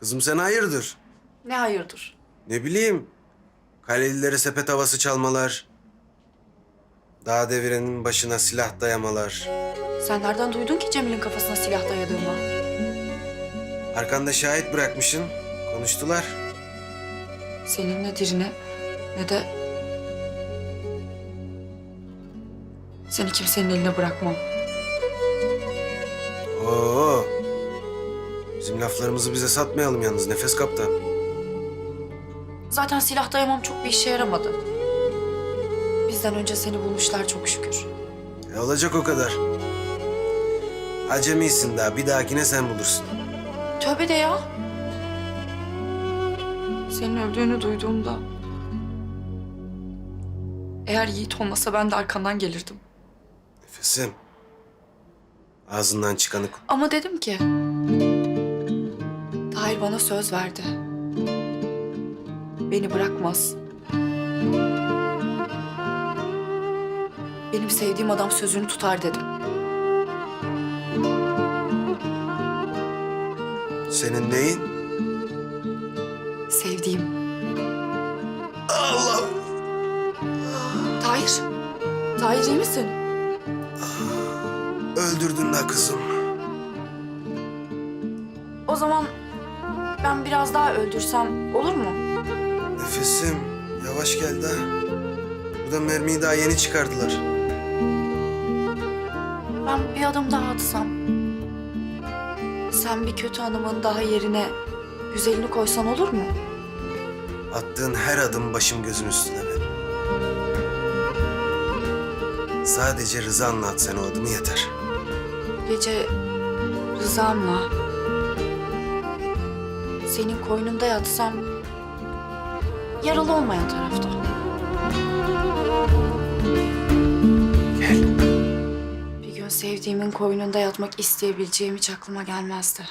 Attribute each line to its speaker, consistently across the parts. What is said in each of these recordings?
Speaker 1: Kızım sen hayırdır?
Speaker 2: Ne hayırdır?
Speaker 1: Ne bileyim. Kalelilere sepet havası çalmalar. Dağ devirenin başına silah dayamalar.
Speaker 2: Sen nereden duydun ki Cemil'in kafasına silah dayadığımı?
Speaker 1: Arkanda şahit bırakmışsın. Konuştular.
Speaker 2: Senin ne dirine ne de... Seni kimsenin eline bırakmam.
Speaker 1: Bizim laflarımızı bize satmayalım yalnız Nefes Kaptan.
Speaker 2: Zaten silah dayamam çok bir işe yaramadı. Bizden önce seni bulmuşlar çok şükür.
Speaker 1: E olacak o kadar. Acemisin daha. Bir dahakine sen bulursun.
Speaker 2: Tövbe de ya. Senin öldüğünü duyduğumda... Eğer Yiğit olmasa ben de arkandan gelirdim.
Speaker 1: Nefesim. Ağzından çıkanı
Speaker 2: Ama dedim ki... Bana söz verdi. Beni bırakmaz. Benim sevdiğim adam sözünü tutar dedim.
Speaker 1: Senin neyin?
Speaker 2: Sevdiğim.
Speaker 1: Allah!
Speaker 2: Tahir. Tahir iyi misin?
Speaker 1: Öldürdün la kızım.
Speaker 2: O zaman ben biraz daha öldürsem olur mu?
Speaker 1: Nefesim. Yavaş gel daha. Burada mermiyi daha yeni çıkardılar.
Speaker 2: Ben bir adım daha atsam. Sen bir kötü hanımın daha yerine güzelini koysan olur mu?
Speaker 1: Attığın her adım başım gözüm üstüne benim. Sadece rızanla at sen o adımı yeter.
Speaker 2: Gece rızamla senin koynunda yatsam yaralı olmayan tarafta.
Speaker 1: Gel.
Speaker 2: Bir gün sevdiğimin koynunda yatmak isteyebileceğim hiç aklıma gelmezdi.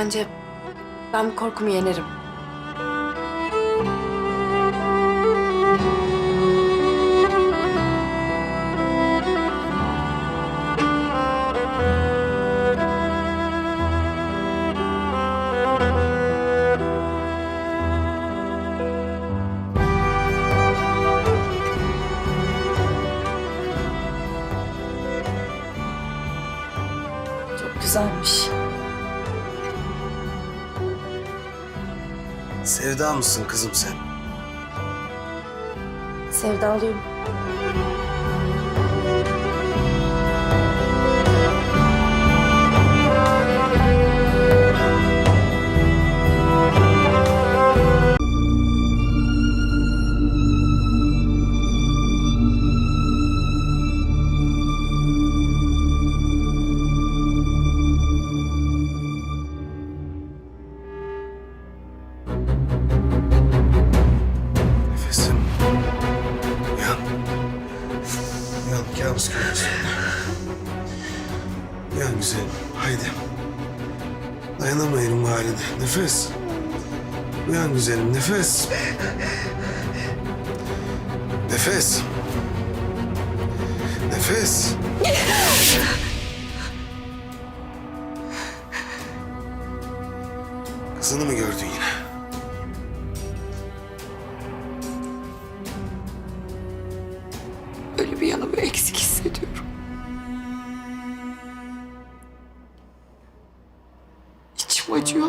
Speaker 2: Bence ben korkumu yenerim. Çok güzelmiş.
Speaker 1: Sevda mısın kızım sen?
Speaker 2: Sevdalıyım.
Speaker 1: Uyan kabus görüyorsun. Uyan güzelim. Haydi. Dayanamayırım bu haline. Nefes. Uyan güzelim. Nefes. Nefes. Nefes. Kızını mı gördün yine?
Speaker 2: Yanımı eksik hissediyorum. İçim acıyor.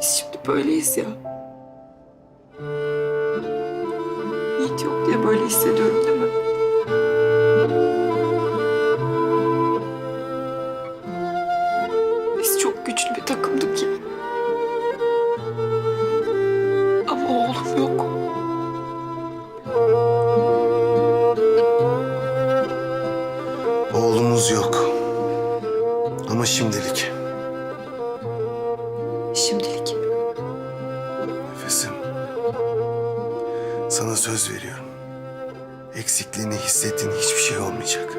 Speaker 2: Biz şimdi böyleyiz ya. Yiğit yok diye böyle hissediyorum değil mi?
Speaker 1: Ama şimdilik.
Speaker 2: Şimdilik.
Speaker 1: Nefesim. Sana söz veriyorum. Eksikliğini hissettiğin hiçbir şey olmayacak.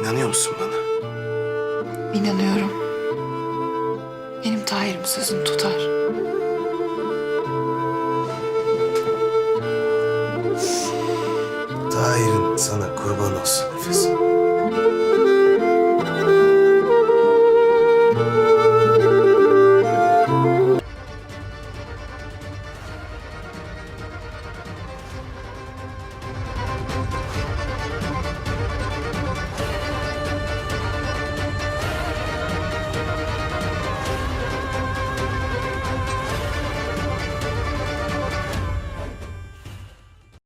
Speaker 1: İnanıyor musun bana?
Speaker 2: İnanıyorum. Benim Tahir'im sözünü tutar.
Speaker 1: Tahir'in sana kurban olsun nefesim.